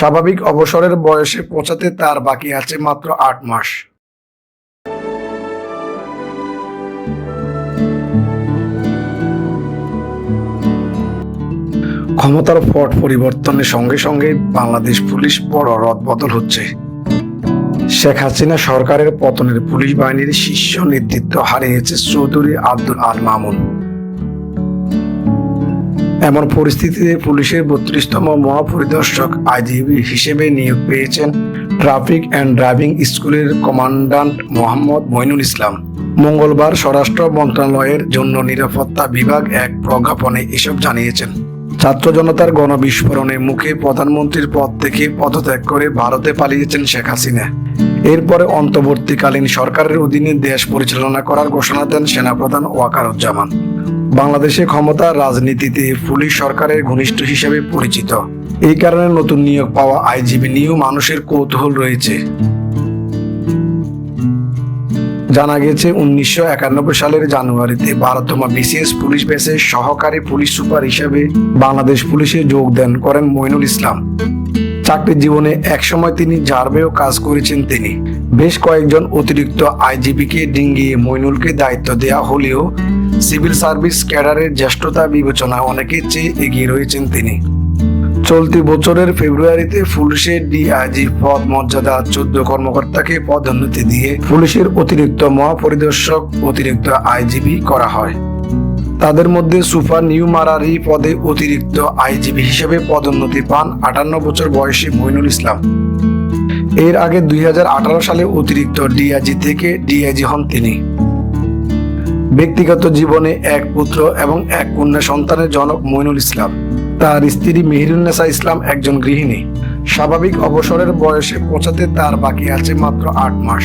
স্বাভাবিক অবসরের বয়সে পৌঁছাতে তার বাকি আছে মাত্র আট মাস। ক্ষমতার পট পরিবর্তনের সঙ্গে সঙ্গে বাংলাদেশ পুলিশ বড় রদবদল হচ্ছে। শেখ হাসিনা সরকারের পতনের পুলিশ বাহিনীর শীর্ষ নেতৃত্ব হারিয়েছে চৌধুরী আব্দুল আল মামুন। এমন পরিস্থিতিতে পুলিশের বত্রিশতম মহাপরিদর্শক আইজিবি হিসেবে নিয়োগ পেয়েছেন ট্রাফিক অ্যান্ড ড্রাইভিং স্কুলের কমান্ডান্ট মোহাম্মদ মইনুল ইসলাম। মঙ্গলবার স্বরাষ্ট্র মন্ত্রণালয়ের জন্য নিরাপত্তা বিভাগ এক প্রজ্ঞাপনে এসব জানিয়েছেন। ছাত্র জনতার গণবিস্ফোরণের মুখে প্রধানমন্ত্রীর পদ থেকে পদত্যাগ করে ভারতে পালিয়েছেন শেখ হাসিনা। এরপরে অন্তর্বর্তীকালীন সরকারের অধীনে দেশ পরিচালনা করার ঘোষণা দেন সেনাপ্রধান ওয়াকারুজ্জামান। বাংলাদেশে ক্ষমতা রাজনীতিতে পুলিশ সরকারের ঘনিষ্ঠ হিসেবে পরিচিত। এই কারণে নতুন নিয়োগ পাওয়া আইজিবি নিয়েও মানুষের কৌতূহল রয়েছে। জানা গেছে, উনিশশো একানব্বই সালের জানুয়ারিতে বারোতম বিসিএস পুলিশ বেসের সহকারী পুলিশ সুপার হিসেবে বাংলাদেশ পুলিশে যোগ দেন করেন মইনুল ইসলাম। চাকরির জীবনে একসময় তিনি জার্বেও কাজ করেছেন তিনি। বেশ কয়েকজন অতিরিক্ত আইজিপিকে ডিঙ্গিয়ে মইনুলকে দায়িত্ব দেওয়া হলেও সিভিল সার্ভিস ক্যাডারের জ্যেষ্ঠতা বিবেচনায় অনেকের চেয়ে এগিয়ে রয়েছেন তিনি। চলতি বছরের ফেব্রুয়ারিতে পুলিশের ডিআইজি পদ মর্যাদা চোদ্দ কর্মকর্তাকে পদোন্নতি দিয়ে পুলিশের অতিরিক্ত মহাপরিদর্শক, অতিরিক্ত আইজিবি করা হয়। তাদের মধ্যে সুপার নিউমারারি পদে অতিরিক্ত আইজিবি হিসেবে পদোন্নতি পান আটান্ন বছর বয়সী মইনুল ইসলাম। এর আগে দুই হাজার আঠারো সালে অতিরিক্ত ডিআইজি থেকে ডিআইজি হন তিনি। ব্যক্তিগত জীবনে এক পুত্র এবং এক কন্যা সন্তানের জনক মইনুল ইসলাম। তার স্ত্রী মেহিরুন্নেসা ইসলাম একজন গৃহিণী। স্বাভাবিক অবসরের বয়সে পৌঁছাতে তার বাকি আছে মাত্র আট মাস।